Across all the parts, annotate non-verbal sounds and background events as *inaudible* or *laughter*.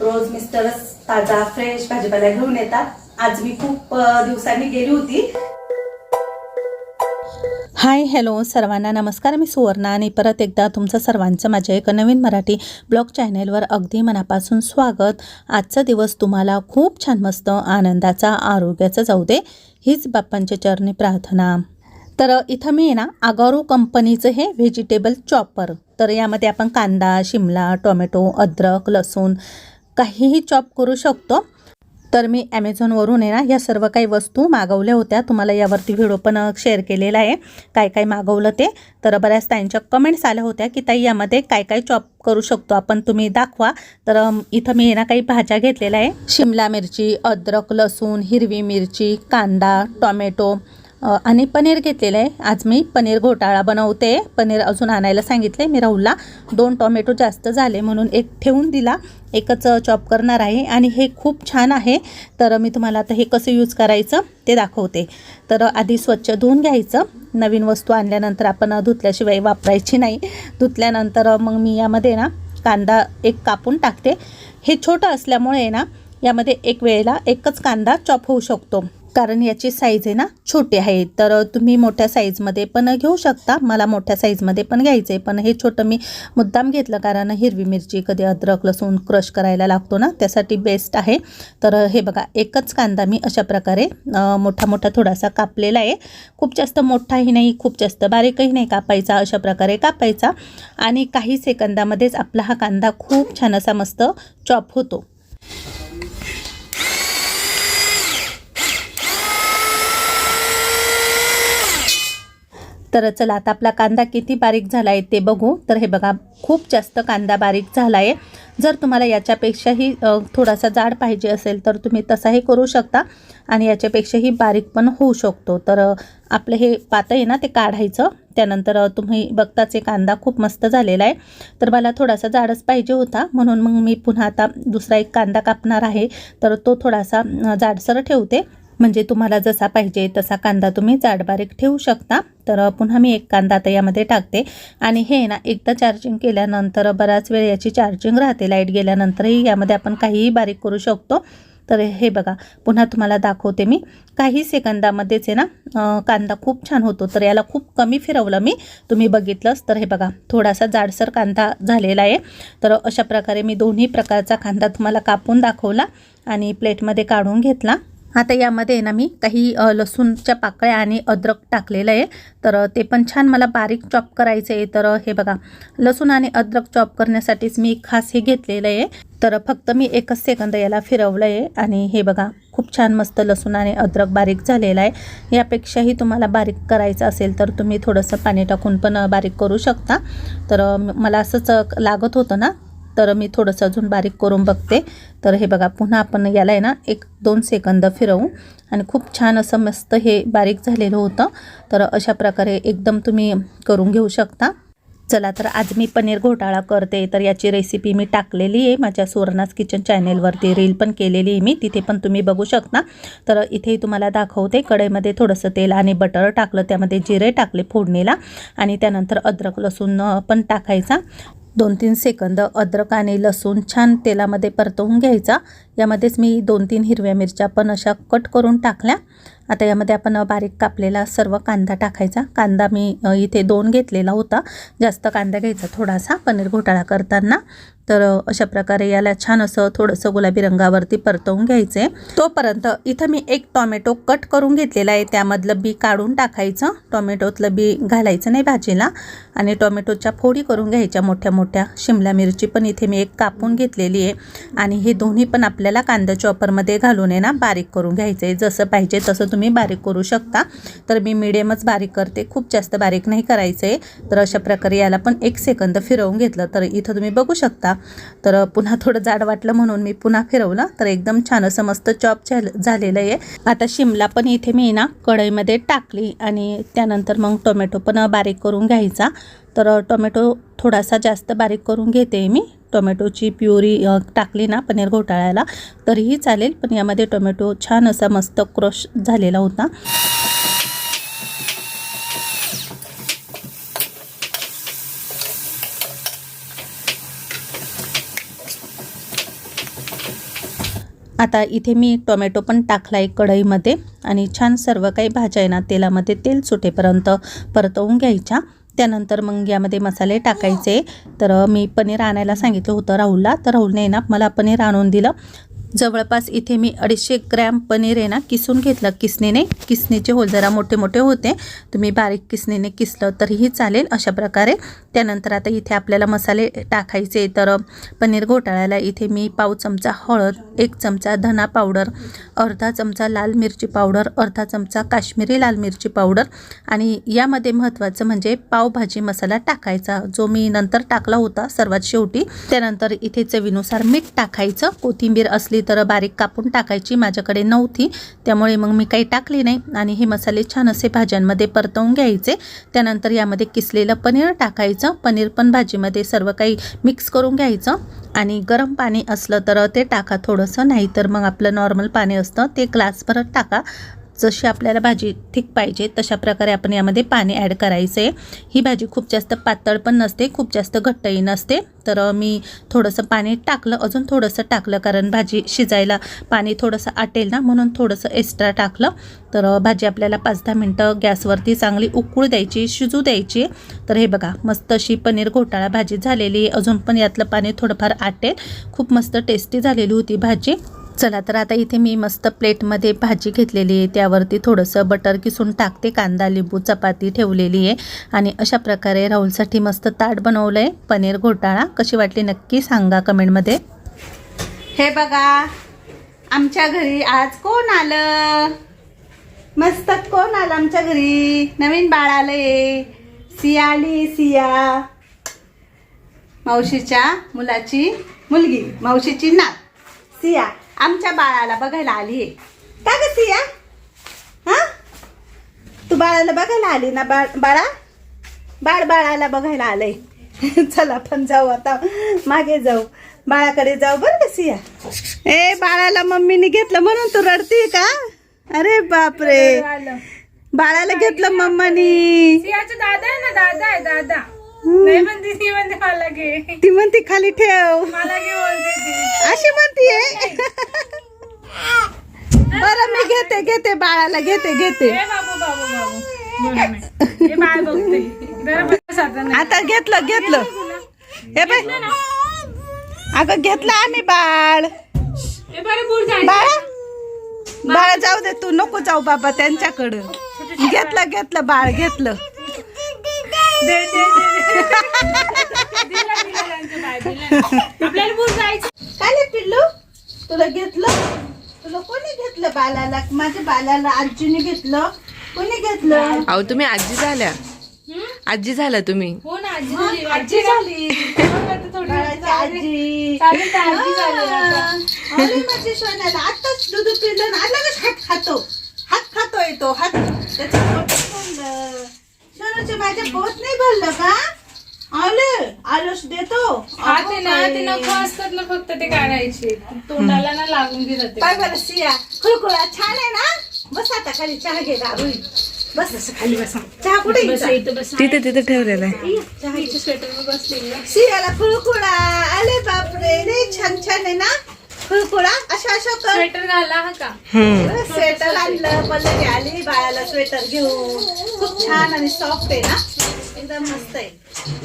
रोज मिस्टरच ताजा फ्रेश भाजीपाला घेऊन येतात. आज मी खूप दिवसांनी गेली होती. हाय हॅलो सर्वांना नमस्कार. मी सुवर्णा आणि परत एकदा तुमचं सर्वांचं माझ्या एका नवीन मराठी ब्लॉग चॅनेलवर अगदी मनापासून स्वागत. आजचा दिवस तुम्हाला खूप छान मस्त आनंदाचा आरोग्याचा जाऊ दे हीच बाप्पांच्या चरणी प्रार्थना. तर इथं मी आहे ना आगारू कंपनीचं हे व्हेजिटेबल चॉपर. तर यामध्ये आपण कांदा शिमला टोमॅटो अद्रक लसूण काहीही चॉप करू शकतो. तर मी ॲमेझॉनवरून आहे ना या सर्व काही वस्तू मागवल्या होत्या. तुम्हाला यावरती व्हिडिओ पण शेअर केलेला आहे. काय काय मागवलं ते. तर बऱ्याच ताईंच्या कमेंट्स आल्या होत्या की ताई यामध्ये काय काय चॉप करू शकतो आपण? तुम्ही दाखवा. तर इथं मी आहे ना काही भाज्या घेतलेल्या आहे. शिमला मिरची अद्रक लसूण हिरवी मिरची कांदा टॉमॅटो आणि पनीर घेतलेलं आहे. आज मी पनीर घोटाळा बनवते. पनीर अजून आणायला सांगितलं आहे मी राहुलला दोन टोमॅटो जास्त झाले म्हणून एक ठेवून दिला. एकच चॉप करणार आहे आणि हे खूप छान आहे. तर मी तुम्हाला आता हे कसं यूज करायचं ते दाखवते. तर आधी स्वच्छ धुवून घ्यायचं. नवीन वस्तू आणल्यानंतर आपण धुतल्याशिवाय वापरायची नाही. धुतल्यानंतर मग मी यामध्ये ना कांदा एक कापून टाकते. हे छोटं असल्यामुळे ना यामध्ये एक वेळेला एकच कांदा चॉप होऊ शकतो. कारण याची साईज आहे ना छोटी आहे. तर तुम्ही मोठ्या साईजमध्ये पण घेऊ शकता. मला मोठ्या साईजमध्ये पण घ्यायचं आहे पण हे छोटं मी मुद्दाम घेतलं कारण हिरवी मिरची कधी अद्रक लसूण क्रश करायला लागतो ना त्यासाठी बेस्ट आहे. तर हे बघा एकच कांदा मी अशा प्रकारे मोठा मोठा थोडासा कापलेला आहे. खूप जास्त मोठाही नाही खूप जास्त बारीकही नाही कापायचा अशा प्रकारे कापायचा. आणि काही सेकंदामध्येच आपला हा कांदा खूप छान असा मस्त चॉप होतो. तर चला आता आपला कांदा किती बारीक झाला आहे ते बघू. तर हे बघा खूप जास्त कांदा बारीक झाला आहे जर तुम्हाला याच्यापेक्षाही थोडासा जाड पाहिजे असेल तर तुम्ही तसाही करू शकता. आणि याच्यापेक्षाही बारीक पण होऊ शकतो. तर आपलं हे पातं आहे ना ते काढायचं. त्यानंतर तुम्ही बघताच हे कांदा खूप मस्त झालेला आहे. तर मला थोडासा जाडच पाहिजे होता. म्हणून मग मी पुन्हा आता दुसरा एक कांदा कापणार आहे. तर तो थोडासा जाडसर ठेवते. म्हणजे तुम्हाला जसा पाहिजे तसा कांदा तुम्ही जाड बारीक ठेवू शकता. तर पुन्हा मी एक कांदा आता यामध्ये टाकते. आणि हे ना एकदा चार्जिंग केल्यानंतर बराच वेळ याची चार्जिंग राहते. लाइट गेल्यानंतरही यामध्ये आपण काहीही बारीक करू शकतो. तर हे बघा पुन्हा तुम्हाला दाखवते मी. काही सेकंदामध्येच आहे ना कांदा खूप छान होतो. तर याला खूप कमी फिरवलं मी. तुम्ही बघितलंच. तर हे बघा थोडासा जाडसर कांदा झालेला आहे. तर अशा प्रकारे मी दोन्ही प्रकारचा कांदा तुम्हाला कापून दाखवला आणि प्लेटमध्ये काढून घेतला. आता यामध्ये ना मी काही लसूणच्या पाकळ्या आणि अद्रक टाकलेलं आहे. तर ते पण छान मला बारीक चॉप करायचं आहे. तर हे बघा लसूण आणि अद्रक चॉप करण्यासाठीच मी खास हे घेतलेलं आहे. तर फक्त मी एकच सेकंद याला फिरवलं आहे आणि हे बघा खूप छान मस्त लसूण आणि अद्रक बारीक झालेला आहे. यापेक्षाही तुम्हाला बारीक करायचं असेल तर तुम्ही थोडंसं पाणी टाकून पण बारीक करू शकता. तर मला असंच लागत होतं ना तर मी थोडंसं अजून बारीक करून बघते. तर हे बघा पुन्हा आपण याला आहे ना एक दोन सेकंद फिरवू. आणि खूप छान असं मस्त हे बारीक झालेलं होतं. तर अशा प्रकारे एकदम तुम्ही करून घेऊ शकता. चला तर आज मी पनीर घोटाळा करते. तर याची रेसिपी मी टाकलेली आहे. माझ्या सुवर्णास किचन चॅनेलवरती रील पण केलेली आहे मी. तिथे पण तुम्ही बघू शकता. तर इथेही तुम्हाला दाखवते. कढईमध्ये थोडंसं तेल आणि बटर टाकलं. त्यामध्ये जिरे टाकले फोडणीला. आणि त्यानंतर अद्रक लसूण पण टाकायचा. दोन तीन सेकंद अद्रक आणि लसूण छान तेलामध्ये परतवून घ्यायचा. यामध्येच मी दोन तीन हिरव्या मिरच्या पण अशा कट करून टाकल्या. आता यामध्ये आपण बारीक कापलेला सर्व कांदा टाकायचा. कांदा मी इथे दोन घेतलेला होता. जास्त कांदा घ्यायचा थोडासा पनीर घोटाळा करताना. तर अशा प्रकारे याला छान असं थोडंसं गुलाबी रंगावरती परतवून घ्यायचं. तोपर्यंत इथं मी एक टॉमॅटो कट करून घेतलेला आहे. त्यामधलं बी काढून टाकायचं. टॉमॅटोतलं बी घालायचं नाही भाजीला. आणि टॉमॅटोच्या फोडी करून घ्यायच्या मोठ्या मोठ्या. शिमला मिरची पण इथे मी एक कापून घेतलेली आहे. आणि हे दोन्ही पण आपल्याला कांदा चॉपरमध्ये घालून आहे ना बारीक करून घ्यायचं आहे जसं पाहिजे तसं तुम्ही बारीक करू शकता. तर मी मिडियमच बारीक करते. खूप जास्त बारीक नाही करायचं आहे तर अशा प्रकारे याला पण एक सेकंद फिरवून घेतलं. तर इथं तुम्ही बघू शकता तर पुन्हा थोडं जाड वाटलं म्हणून मी पुन्हा फिरवलं. तर एकदम छान असं मस्त चॉप झालेलं आहे. आता शिमला पण इथे मी ना कढईमध्ये टाकली आणि त्यानंतर मग टोमॅटो पण बारीक करून घ्यायचा. तर टोमॅटो थोडासा जास्त बारीक करून घेते मी. टोमॅटोची प्युरी टाकली ना पनीर घोटाळ्याला तरीही चालेल. पण यामध्ये टोमॅटो छान असा मस्त क्रश झालेला होता. आता इथे मी टोमॅटो पण टाकला आहे कढईमध्ये. आणि छान सर्व काही भाज्या आहे ना तेलामध्ये तेल सुटेपर्यंत परतवून घ्यायच्या. त्यानंतर मग यामध्ये मसाले टाकायचे. तर मी पनीर आणायला सांगितलं होतं राहुलला. तर राहुलने ना मला पनीर आणून दिलं. जवळपास इथे मी अडीचशे ग्रॅम पनीर आहे ना किसून घेतलं. किसणीने किसणीचे होल जरा मोठे मोठे होते. तुम्ही बारीक किसणीने किसलं तरीही चालेल अशा प्रकारे. त्यानंतर आता इथे आपल्याला मसाले टाकायचे तर पनीर घोटाळ्याला इथे मी पाव चमचा हळद एक चमचा धना पावडर अर्धा चमचा लाल मिरची पावडर अर्धा चमचा काश्मीरी लाल मिरची पावडर. आणि यामध्ये महत्त्वाचं म्हणजे पावभाजी मसाला टाकायचा जो मी नंतर टाकला होता सर्वात शेवटी. त्यानंतर इथे चवीनुसार मीठ टाकायचं. कोथिंबीर असली तर बारीक कापून टाकायची माझ्याकडे नव्हती. त्यामुळे मग मी काही टाकली नाही आणि हे मसाले छान असे भाज्यांमध्ये परतवून घ्यायचे. त्यानंतर यामध्ये किसलेलं पनीर टाकायचं. पनीर पण भाजीमध्ये सर्व काही मिक्स करून घ्यायचं. आणि गरम पाणी असलं तर ते टाका थोडंसं नाही तर मग आपलं नॉर्मल पाणी असतं ते ग्लासभर टाका. जशी आपल्याला भाजी थिक पाहिजे तशा प्रकारे आपण यामध्ये पाणी ॲड करायचं. आहे ही भाजी खूप जास्त पातळ पण नसते खूप जास्त घट्टही नसते. तर मी थोडंसं पाणी टाकलं अजून थोडंसं टाकलं कारण भाजी शिजायला पाणी थोडंसं आटेल ना म्हणून थोडंसं एक्स्ट्रा टाकलं. तर भाजी आपल्याला पाच दहा मिनटं गॅसवरती चांगली उकळू द्यायची शिजू द्यायची. तर हे बघा मस्त अशी पनीर घोटाळा भाजी झालेली आहे. अजून पण यातलं पाणी थोडंफार आटेल. खूप मस्त टेस्टी झालेली होती भाजी. चला तर आता इथे मी मस्त प्लेटमध्ये भाजी घेतलेली आहे. त्यावरती थोडंसं बटर किसून टाकते. कांदा लिंबू चपाती ठेवलेली आहे. आणि अशा प्रकारे राहुलसाठी मस्त ताट बनवलं आहे पनीर घोटाळा. कशी वाटली नक्की सांगा कमेंटमध्ये. हे बघा आमच्या घरी आज कोण आलं? मस्त कोण आलं आमच्या घरी? नवीन बाळ आलंय. सिया आली सिया. मावशीच्या मुलाची मुलगी मावशीची नात सिया. आमच्या बाळाला बघायला आली का ग सिया? हा? तू बाळाला बघायला आली ना बाळ बाळा? बाळ बाळाला बघायला आलंय. *laughs* चला पण जाऊ आता. मागे जाऊ. बाळाकडे जाऊ बरं का सिया? ए बाळाला मम्मीने घेतलं म्हणून तू रडती का? अरे बापरे. बाळाला घेतलं मम्मानी. सियाचा दादा आहे ना दादा आहे दादा. नाही म्हणते ती म्हणते मला घे. ती म्हणते खाली ठेव. मला घे बोलते ती. अशी म्हणतीये बरं मी घेते घेते बाळाला घेते घेते. ए बाबू बाबू बाबू. दोन मिनिट. हे बाळ बघते जरा बस आता नाही. आता घेतलं घेतलं. हे बाय अगं घेतलं आम्ही बाळ. हे बरं बाळा. बाळा जाऊ दे तू नको जाऊ बाबा त्यांच्याकडं. घेतलं घेतलं बाळ घेतलं. बालाला माझ्या बालाला आजीने घेतलं. कोणी घेतलं? अहो तुम्ही आजी झाल्या. हम्म? आजी झाल्या तुम्ही. हो ना आजी झाली. आजी झाली. थोडी बाळाची आजी. चालेल तर आजी झाली आता. अरे माझ्या सोन्याला. आताच दूध पिलं ना. लगेच हात खातो? हात खातोय तो. हात त्याचं पोट भरलं सोनूचे माझ्या पोट नाही भरलं का? आले आलोच देतो. हा ते ना ते नख असतात ना फक्त ते काढायचे. तोंडाला ना लागून दिलं ते काय बरं सिया खुळखुळा छान आहे ना? बस आता खाली चहा घे दारू बस. असं खाली बसा. चहा कुठे बस घ्यायचा? इथं बस. तिथे तिथे ठेवलेलं आहे. चहा. स्वेटर बसलेली. सियाला खुळखुळा आले बापरे लय छान छान आहे ना? अशा अशा कर. स्वेटर घाला हा का? हम्म. स्वेटर आणलं पल्लवी आली बाळाला स्वेटर घेऊन. खूप छान आणि सॉफ्ट आहे ना? एकदम मस्त आहे.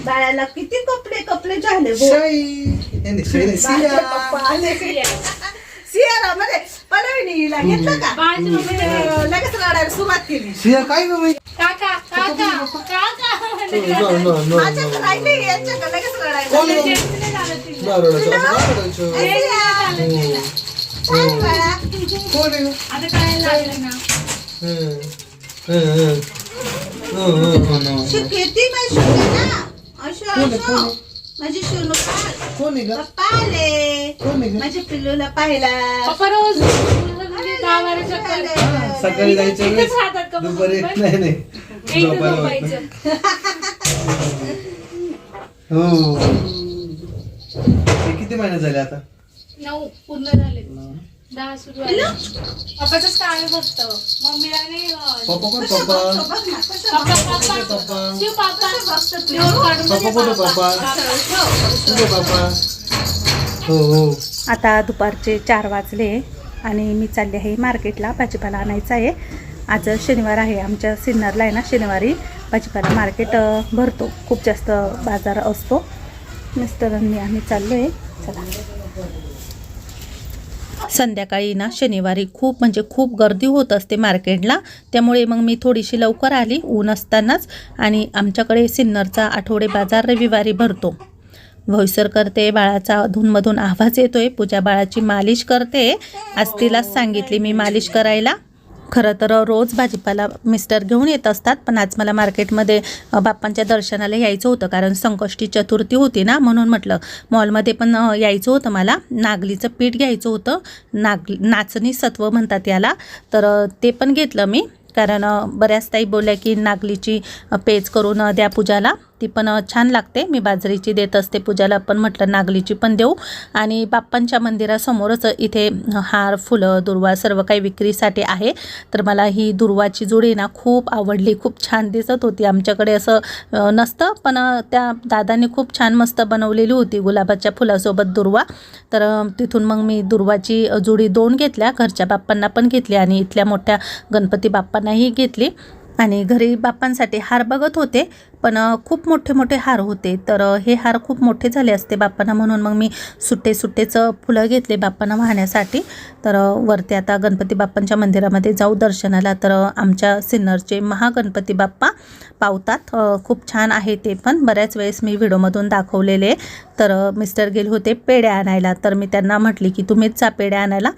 बाळाला किती कपडे कपडे झाले हो. बाळाचे पप्पा आले. सियाला मध्ये पल्लवीने हिला घेतलं का? बाळाची मम्मी अं, लगेच रडायला सुरुवात केली. सिया काय ग बाई? काका काका काका नो नो नो माझ्याकडे राहिली यांच्याकडे लगेच रडायला कोण आहे? जेंट्सने झालं तिला. नाही रडायचं, काय रडायचं? ए, सिया. काय रे बाळा. कोण आहे ग? आता काय लागलं ना. हं. हं, हं. हं, हं, हं, हं. शिक किती माझी शिक ना असं असं माझी शिवणू कोण आहे ग? पप्पा आले कोण आहे ग? माझ्या पिल्लूला पाहिला. पप्पा रोज. दहा बारा चक्कर सकाळी. जायचं इथेच वेळेस राहतात का मग दुपारी? नाही नाही. इथं झोपायला झोपायचं. हो. हे किती महिने झाले आता? नऊ. पूर्ण झाले दहा सुरू फक्त मम्मीला नाही पप्पा कोण पप्पा? पप्पा पप्पा शिव पप्पा. पप्पा पप्पा. पप्पा? हो हो आता दुपारचे चार वाजले आणि मी चालली आहे मार्केटला. भाजीपाला आणायचा आहे. आज शनिवार आहे. आमच्या सिन्नरला आहे ना शनिवारी भाजीपाला मार्केट भरतो. खूप जास्त बाजार असतो. मिस्टरांनी आम्ही चाललो आहे चला. संध्याकाळी ना शनिवारी खूप म्हणजे खूप गर्दी होत असते मार्केटला. त्यामुळे मग मी थोडीशी लवकर आली ऊन असतानाच. आणि आमच्याकडे सिन्नरचा आठवडे बाजार रविवारी भरतो. भोईसर करते बाळाचा अधूनमधून आवाज येतोय. पूजा बाळाची मालिश करते. आज तिलाच सांगितली मी मालिश करायला. खरं तर रोज भाजीपाला मिस्टर घेऊन येत असतात पण आज मला मार्केटमध्ये बाप्पांच्या दर्शनाला यायचं होतं कारण संकष्टी चतुर्थी होती ना म्हणून म्हटलं. मॉलमध्ये पण यायचं होतं मला. नागलीचं पीठ घ्यायचं होतं. नाग नाचणी सत्व म्हणतात याला. तर ते पण घेतलं मी. कारण बऱ्याच ताई बोलल्या की नागलीची पेज करून द्या पूजाला. ती पण छान लागते. मी बाजरीची देत असते पूजाला पण म्हटलं नागलीची पण देऊ. आणि बाप्पांच्या मंदिरासमोरच इथे हार फुलं दुर्वा सर्व काही विक्रीसाठी आहे. तर मला ही दुर्वाची जुडी ना खूप आवडली. खूप छान दिसत होती. आमच्याकडे असं नसतं पण त्या दादाने खूप छान मस्त बनवलेली होती गुलाबाच्या फुलासोबत दुर्वा. तर तिथून मग मी दुर्वाची जुडी दोन घेतल्या. घरच्या बाप्पांना पण घेतली आणि इथल्या मोठ्या गणपती बाप्पांनाही घेतली. आणि घरी बाप्पांसाठी हार बघत होते पण खूप मोठे मोठे हार होते. तर हे हार खूप मोठे झाले असते बाप्पांना म्हणून. मग मी सुट्टे सुट्टेचं फुलं घेतले बाप्पांना वाहण्यासाठी. तर वरती आता गणपती बाप्पांच्या मंदिरामध्ये जाऊ दर्शनाला. तर आमच्या सिन्नरचे महागणपती बाप्पा पावतात. खूप छान आहे ते पण. बऱ्याच वेळेस मी व्हिडिओमधून दाखवलेले. तर मिस्टर गेले होते पेढ्या आणायला. तर मी त्यांना म्हटली की तुम्हीच जा पेढ्या आणायला.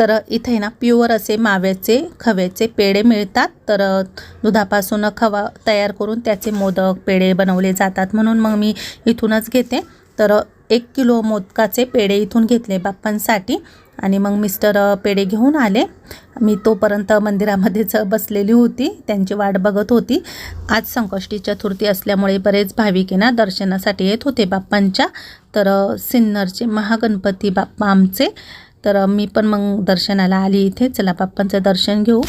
तर इथे ना प्युअर असे माव्याचे खव्याचे पेढे मिळतात. तर दुधापासून खवा तयार करून त्याचे मोदक पेढे बनवले जातात. म्हणून मग मी इथूनच घेते. तर एक किलो मोदकाचे पेढे इथून घेतले बाप्पांसाठी. आणि मग मिस्टर पेढे घेऊन आले. मी तोपर्यंत मंदिरामध्येच बसलेली होती. त्यांची वाट बघत होती. आज संकष्टी चतुर्थी असल्यामुळे बरेच भाविकेना दर्शनासाठी येत होते बाप्पांच्या. तर सिन्नरचे महागणपती बाप्पा आमचे. तर मी पण मग दर्शनाला आली इथे. चला बाप्पांचं दर्शन घेऊ.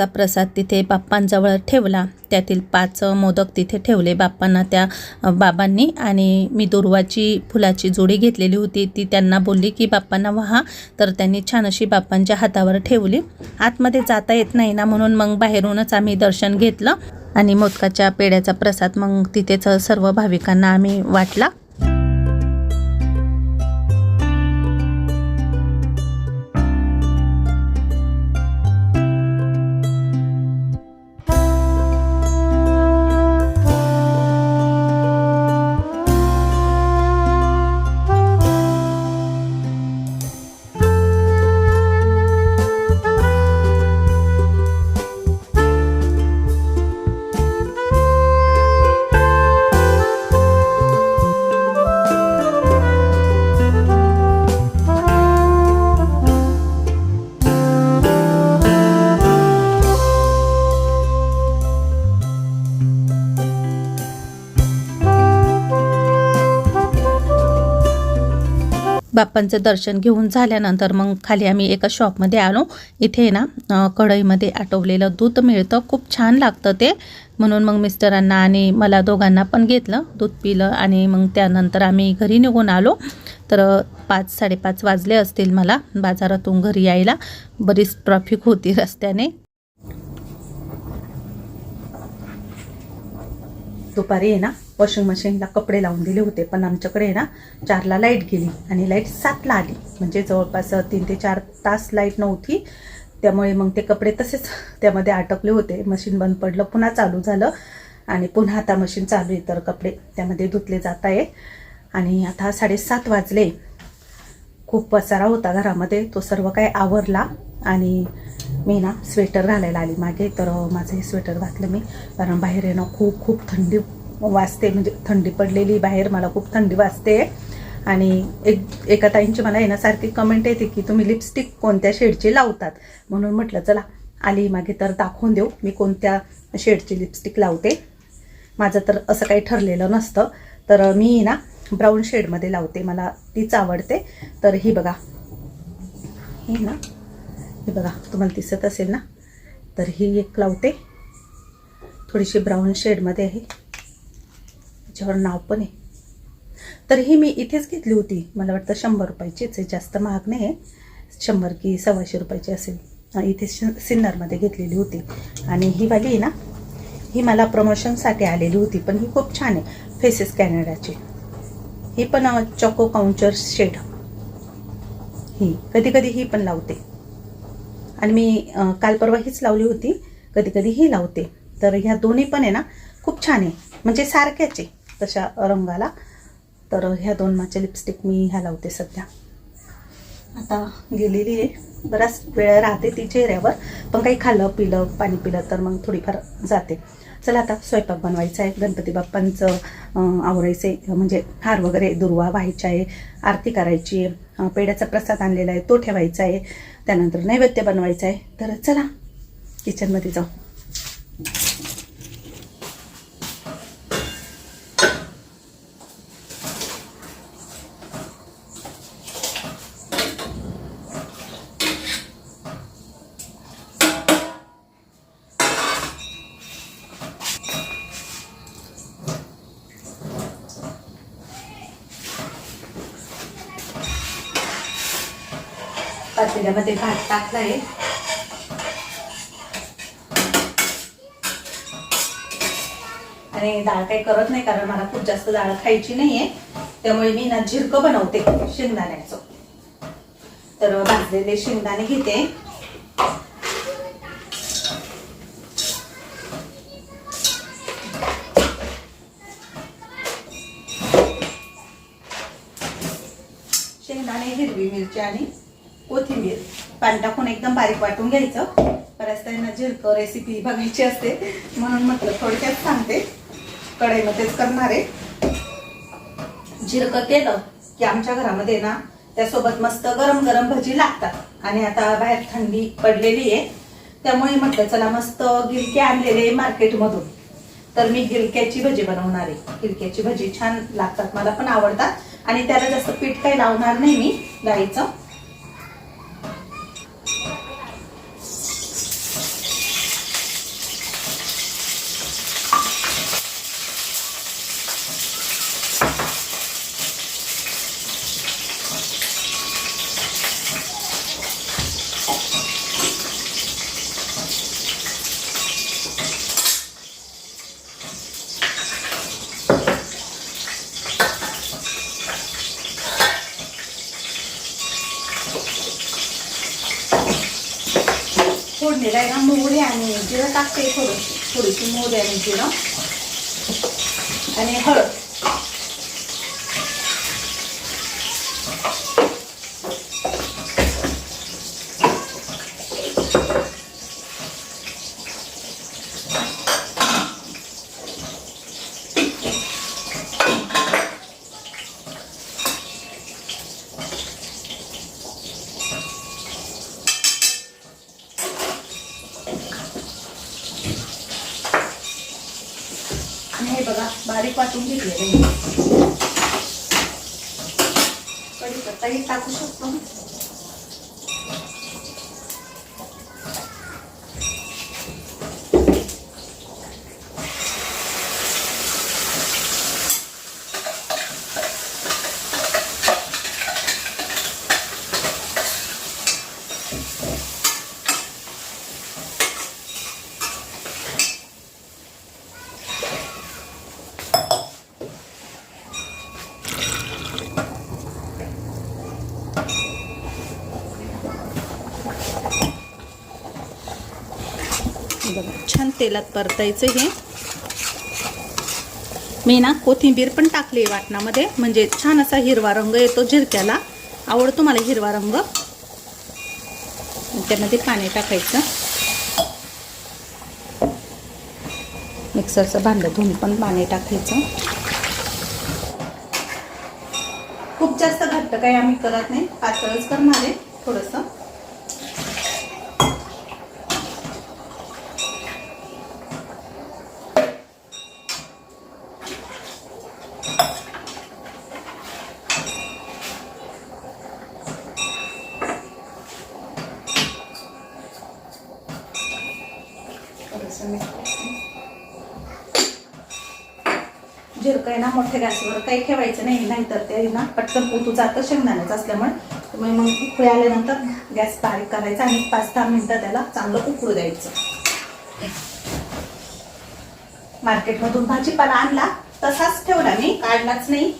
पेढ्याचा प्रसाद तिथे बाप्पांजवळ ठेवला. त्यातील पाच मोदक तिथे ठेवले. बाप्पांना त्या बाबांनी आणि मी दुर्वाची फुलाची जोडी घेतलेली होती. ती त्यांना बोलली की बाप्पांना वहा. तर त्यांनी छान अशी बाप्पांच्या हातावर ठेवली. आतमध्ये जाता येत नाही ना म्हणून मग बाहेरूनच आम्ही दर्शन घेतलं आणि मोदकाच्या पेढ्याचा प्रसाद मग तिथेच सर्व भाविकांना आम्ही वाटला. बाप्पांचं दर्शन घेऊन झाल्यानंतर मग खाली आम्ही एका शॉपमध्ये आलो. इथे ना कढईमध्ये आटवलेलं दूध मिळतं. खूप छान लागतं ते. म्हणून मग मिस्टरांना आणि मला दोघांना पण घेतलं. दूध पिलं आणि मग त्यानंतर आम्ही घरी निघून आलो. तर पाच साडेपाच वाजले असतील मला बाजारातून घरी यायला. बरीच ट्रॅफिक होती रस्त्याने. दुपारी आहे ना वॉशिंग मशीनला कपडे लावून दिले होते. पण आमच्याकडे ना चारला लाइट गेली आणि लाइट सातला आली. म्हणजे जवळपास तीन ते चार तास लाइट नव्हती. त्यामुळे मग ते कपडे तसेच त्यामध्ये अटकले होते. मशीन बंद पडलं पुन्हा चालू झालं आणि पुन्हा आता मशीन चालू आहे. तर कपडे त्यामध्ये धुतले जात आहे. आणि आता साडेसात वाजले. खूप पसारा होता घरामध्ये. तो सर्व काही आवरला आणि मी ना स्वेटर घालायला आली मागे. तर माझं हे स्वेटर घातलं मी. कारण बाहेर येणं खूप खूप थंडी वाजते म्हणजे थंडी पडलेली बाहेर मला खूप थंडी वाजते. आणि एक एका ताईंची मला येण्यासारखी कमेंट येते की तुम्ही लिपस्टिक कोणत्या शेडची लावतात? म्हणून म्हटलं चला आली मागे तर दाखवून देऊ मी कोणत्या शेडची लिपस्टिक लावते. माझं तर असं काही ठरलेलं नसतं. तर मी ना ब्राऊन शेडमध्ये लावते मला तीच आवडते. तर ही बघा. हे ना हे बघा तुम्हाला दिसत असेल ना? तर ही एक लावते. थोडीशी ब्राऊन शेडमध्ये आहे. त्याच्यावर नाव पण आहे. तर ही मी इथेच घेतली होती. मला वाटतं शंभर रुपयाचीच आहे. जास्त महाग नाही आहे. शंभर की सव्वाशे रुपयाची असेल. इथे सिन्नरमध्ये घेतलेली होती. आणि ही वाली आहे ना ही मला प्रमोशनसाठी आलेली होती पण ही खूप छान आहे. फेसेस कॅनडाची ही पण चॉको काउंचर शेड ही कधी कधी ही पण लावते. आणि मी काल परवा हीच लावली होती. कधी कधी ही लावते. तर ह्या दोन्ही पण आहे ना खूप छान आहे. म्हणजे सारख्याच आहे. तशा रंगाला. तर ह्या दोन माझ्या लिपस्टिक मी ह्या लावते सध्या. आता गेलेली आहे. बराच वेळ राहते ती चेहऱ्यावर. पण काही खाल्लं पिलं पाणी पिलं तर मग थोडीफार जाते. चला आता स्वयंपाक बनवायचा आहे. गणपती बाप्पांचं अं, आहे. म्हणजे हार वगैरे दुर्वा व्हायचा आहे. आरती करायची आहे. पेड्याचा पेढ्याचा प्रसाद आणलेला आहे. तो ठेवायचा आहे. त्यानंतर नैवेद्य बनवायचा आहे. तर चला किचनमध्ये जाऊ. त्याच्यामध्ये भात टाकला आहे आणि डाळ काही करत नाही कारण मला खूप जास्त डाळ खायची नाहीये. त्यामुळे मी ना झिरकं बनवते शेंगदाण्याचं. तर भाजलेले शेंगदाणे घेते शेंगदाणे हिरवी मिरची आणि कोथिंबीर पाणी टाकून एकदम बारीक वाटून घ्यायचं. बऱ्याच त्यांना झिरकं रेसिपी बघायची असते म्हणून म्हटलं थोडक्यात सांगते. कढईमध्येच करणार आहे. जिरकं केलं की आमच्या घरामध्ये ना त्यासोबत मस्त गरम गरम भजी लागतात. आणि आता बाहेर थंडी पडलेली आहे. त्यामुळे म्हटलं चला मस्त गिलके आणलेले मार्केटमधून. तर मी गिलक्याची भजी बनवणार आहे. गिलक्याची भजी छान लागतात मला पण आवडतात. आणि त्याला जास्त पीठ काही लावणार नाही मी डाळीचं. फोडणीला आहे ना मोहरी आणि जिरं टाकते थोडीशी थोडीशी मोहरी आणि जिरं. आणि हळद आणि हे बघा बारीक वाटून घेतलेले आहे. कढीपत्ताही टाकू शकतो हे बघा छान तेलात परतायचं हे. मी ना कोथिंबीर पण टाकली वाटणामध्ये. म्हणजे छान असा हिरवा रंग येतो झिरक्याला. आवडतो मला हिरवा रंग. त्यामध्ये पाणी टाकायचं. मिक्सरचं भांडं धुवून पण पाणी टाकायचं. खूप जास्त घट्ट काही आम्ही करत नाही. पातळच करणार आहे थोडंसं थोडंसं मीठ टाकते. जिरकं आहे ना मोठ्या गॅसवर काही ठेवायचं नाही नाहीतर ते ना पटकन ओतू जातं शेंगदाण्याचं असल्यामुळे. त्यामुळे मग उकळी आल्यानंतर गॅस बारीक करायचा आणि पाच दहा मिनटं त्याला चांगलं उकळू द्यायचं. मार्केटमधून भाजीपाला आणला तसाच ठेवला मी काढलाच नाही.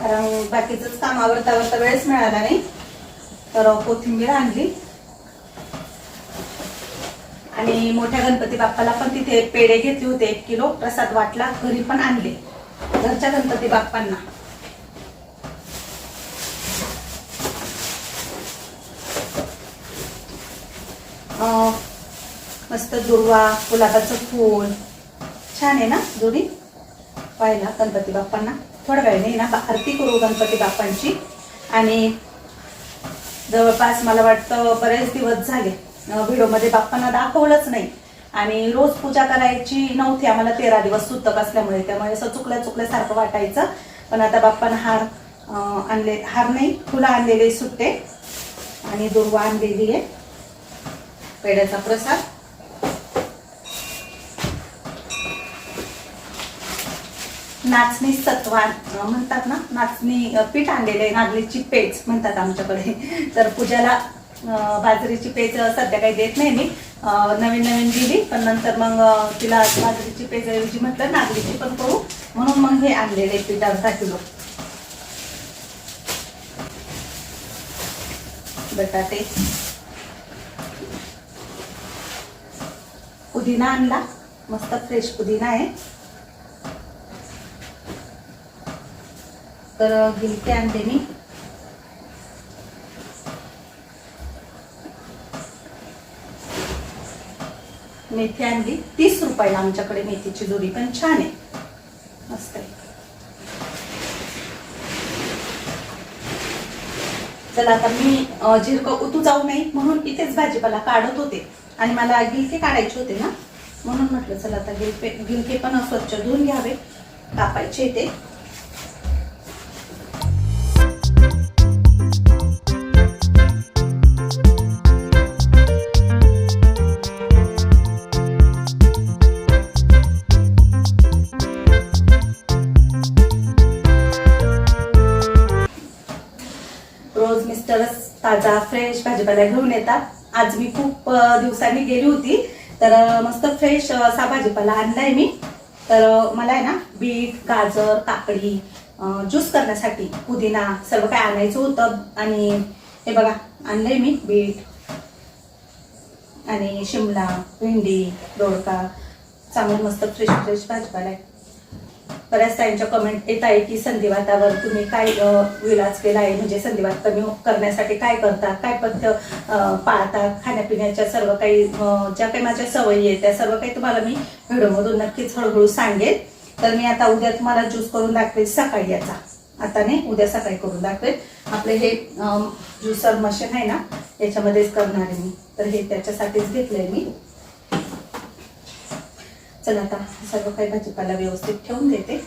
कारण बाकीचंच काम आवडता आवडता वेळच मिळाला नाही. तर कोथिंबीर आणली. आणि मोठ्या गणपती बाप्पाला पण तिथे पेढे घेतले होते एक किलो. प्रसाद वाटला घरी पण आणले. घरच्या गणपती बाप्पांना. अं, मस्त दुर्वा गुलाबाचं फूल. छान आहे ना जोडी? पाहिला गणपती बाप्पांना. थोड्या वेळाने ना बा- आरती करू गणपती बाप्पांची. आणि जवळपास मला वाटतं बरेच दिवस झाले. व्हिडिओमध्ये बाप्पांना दाखवलंच नाही. आणि रोज पूजा करायची नव्हती आम्हाला तेरा दिवस सुतक असल्यामुळे. त्यामुळे असं चुकल्या चुकल्यासारखं वाटायचं. पण आता बाप्पांना हार आणले हार नाही फुलं आणलेले सुट्टे. आणि दुर्वा आणलेली आहे. पेड्याचा प्रसाद. नाचणी सत्वा म्हणतात ना नाचणी पीठ आणलेले नागलीची पेज म्हणतात आमच्याकडे. तर पूजाला बाजरीची पेज सध्या काही देत नाही मी. नवीन नवीन दिली पण नंतर मग तिला बाजरीची पेज ऐवजी म्हटलं नागलीची पण करू. म्हणून मग हे आणलेले पीठ अर्धा किलो बटाटे. पुदिना आणला. मस्त फ्रेश पुदिना आहे. तर गिलके आणते मी. मेथी आणली. तीस रुपयाला आमच्याकडे मेथीची जोडी पण छान आहे. मस्त आहे. चला आता मी झिरकं उतू जाऊ नये म्हणून इथेच भाजीपाला काढत होते. आणि मला गिलके काढायचे होते ना? म्हणून म्हटलं चला आता गिलके गिलके पण स्वच्छ धुवून घ्यावे. कापायचे ते. भाजीपाला घेऊन येतात. आज मी खूप दिवसांनी गेली होती. तर मस्त फ्रेश असा भाजीपाला आणलाय मी. तर मला आहे ना बीट गाजर काकडी ज्यूस करण्यासाठी पुदिना सर्व काय आणायचं होतं. आणि हे बघा आणलंय मी बीट. आणि शिमला भेंडी दोडका. चांगलं मस्त फ्रेश फ्रेश भाजीपाला आहे. बऱ्याच टाईमच्या कमेंट येत आहे की संधिवातावर तुम्ही काय विलाज केला आहे? म्हणजे संधिवात कमी हो- करण्यासाठी काय करता काय पथ्य पाळतात? पाळता खाण्यापिण्याच्या सर्व काही ज्या काही माझ्या सवयी आहेत त्या सर्व काही तुम्हाला मी व्हिडिओमधून नक्कीच हळूहळू सांगेल तर मी आता उद्या तुम्हाला ज्यूस करून दाखवेल सकाळी याचा. आता नाही उद्या सकाळी करून दाखवेल. आपले हे ज्युसर मशीन आहे ना याच्यामध्येच करणार आहे मी. तर हे त्याच्यासाठीच घेतलंय मी. चला आता सर्व काही भाजीपाला व्यवस्थित ठेवून देते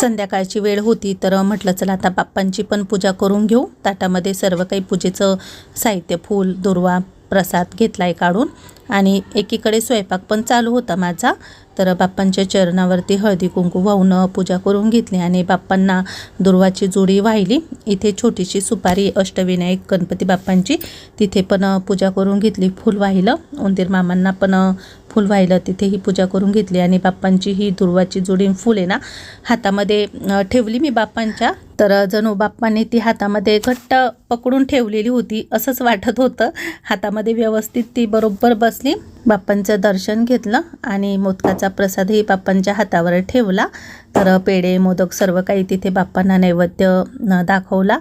संध्याकाळची वेळ होती तर म्हटलं चला आता बाप्पांची पण पूजा करून घेऊ. ताटामध्ये सर्व काही पूजेचं साहित्य फूल दुर्वा प्रसाद घेतला आहे काढून. आणि एकीकडे स्वयंपाक पण चालू होता माझा. तर बाप्पांच्या चरणावरती हळदी कुंकू वाहून पूजा करून घेतली आणि बाप्पांना दुर्वाची जोडी वाहिली. इथे छोटीशी सुपारी अष्टविनायक गणपती बाप्पांची. तिथे पण पूजा करून घेतली फुल वाहिलं. उंदीर मामांना पण फुल वाहिलं तिथेही पूजा करून घेतली. आणि बाप्पांची ही दुर्वाची जोडीन फुल आहे ना हातामध्ये ठेवली मी बाप्पांच्या. तर जणू बाप्पाने ती हातामध्ये घट्ट पकडून ठेवलेली होती असंच वाटत होतं. हातामध्ये व्यवस्थित ती बरोबर बसली. बाप्पांचं दर्शन घेतलं आणि मोदकाचा प्रसादही बाप्पांच्या हातावर ठेवला. तर पेढे मोदक सर्व काही तिथे बाप्पांना नैवेद्य दाखवला.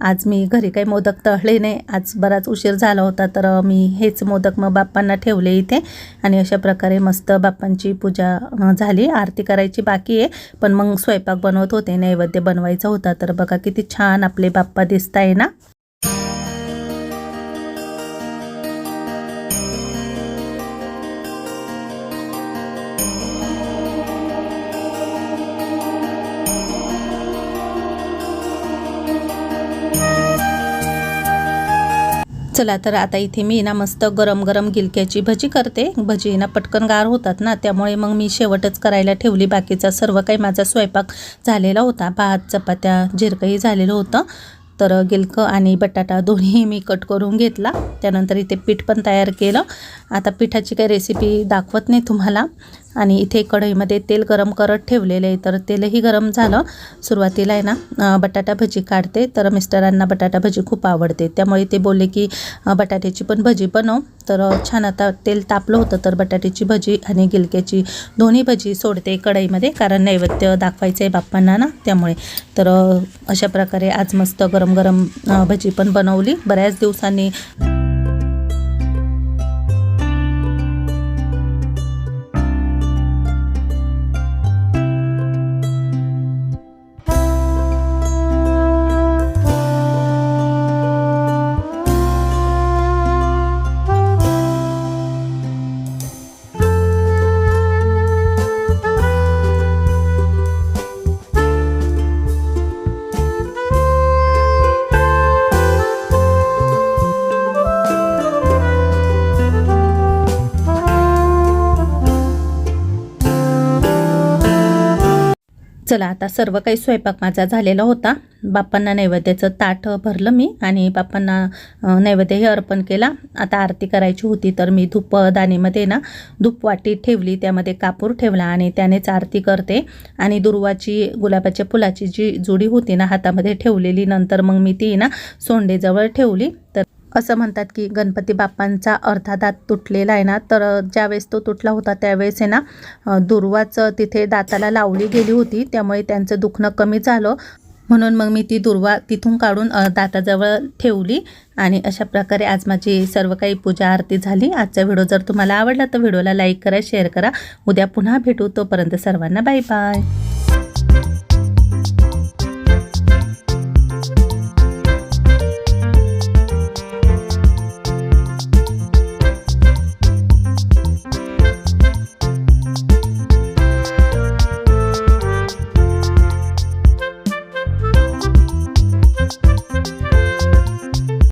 आज मी घरी काही मोदक तळले नाही. आज बराच उशीर झाला होता तर मी हेच मोदक मग बाप्पांना ठेवले इथे. आणि अशा प्रकारे मस्त बाप्पांची पूजा झाली. आरती करायची बाकी आहे. पण मग स्वयंपाक बनवत होते. नैवेद्य बनवायचा होता. तर बघा किती छान आपले बाप्पा दिसताय आहे ना? चला तर आता इथे मी ना मस्त गरम गरम गिलक्याची भजी करते. भजी ना पटकन गार होतात ना त्यामुळे मग मी शेवटच करायला ठेवली. बाकीचा सर्व काही माझा स्वयंपाक झालेला होता. भात चपात्या जिरकंही झालेलं होतं. तर गिलकं आणि बटाटा दोन्ही मी कट करून घेतला. त्यानंतर इथे पीठ पण तयार केलं. आता पिठाची काही रेसिपी दाखवत नाही तुम्हाला. आणि इथे कढईमध्ये तेल गरम करत ठेवलेले आहे. तर तेलही गरम झालं. सुरुवातीला आहे ना बटाटा भजी काढते. तर मिस्टरांना बटाटा भजी खूप आवडते. त्यामुळे ते बोलले की बटाट्याची पण भजी बनव. तर छान आता तेल तापलं होतं तर बटाट्याची भजी आणि गिलक्याची दोन्ही भजी सोडते कढईमध्ये कारण नैवेद्य दाखवायचं आहे बाप्पांना ना त्यामुळे. तर अशा प्रकारे आज मस्त गरम गरम भजी पण बनवली. बऱ्याच दिवसांनी चला आता सर्व काही स्वयंपाक माझा झालेला होता. बाप्पांना नैवेद्याचं ताट भरलं मी आणि बाप्पांना नैवेद्यही अर्पण केला. आता आरती करायची होती तर मी धूप दाणीमध्ये ना धूपवाटी ठेवली त्यामध्ये कापूर ठेवला आणि त्यानेच आरती करते. आणि दुर्वाची गुलाबाच्या फुलाची जी जुडी होती ना हातामध्ये ठेवलेली नंतर मग मी ती ना सोंडेजवळ ठेवली. तर असं म्हणतात की गणपती बाप्पांचा अर्धा दात तुटलेला आहे ना तर ज्यावेळेस तो तुटला होता त्यावेळेस आहे ना अ, दुर्वाचं तिथे दाताला लावली गेली होती त्यामुळे त्यांचं दुखणं कमी झालं. म्हणून मग मी ती दुर्वा तिथून काढून दाताजवळ ठेवली आणि अशा प्रकारे आज माझी सर्व काही पूजा आरती झाली. आजचा व्हिडिओ जर तुम्हाला आवडला तर व्हिडिओला लाईक करा शेअर करा. उद्या पुन्हा भेटू. तोपर्यंत सर्वांना बाय बाय.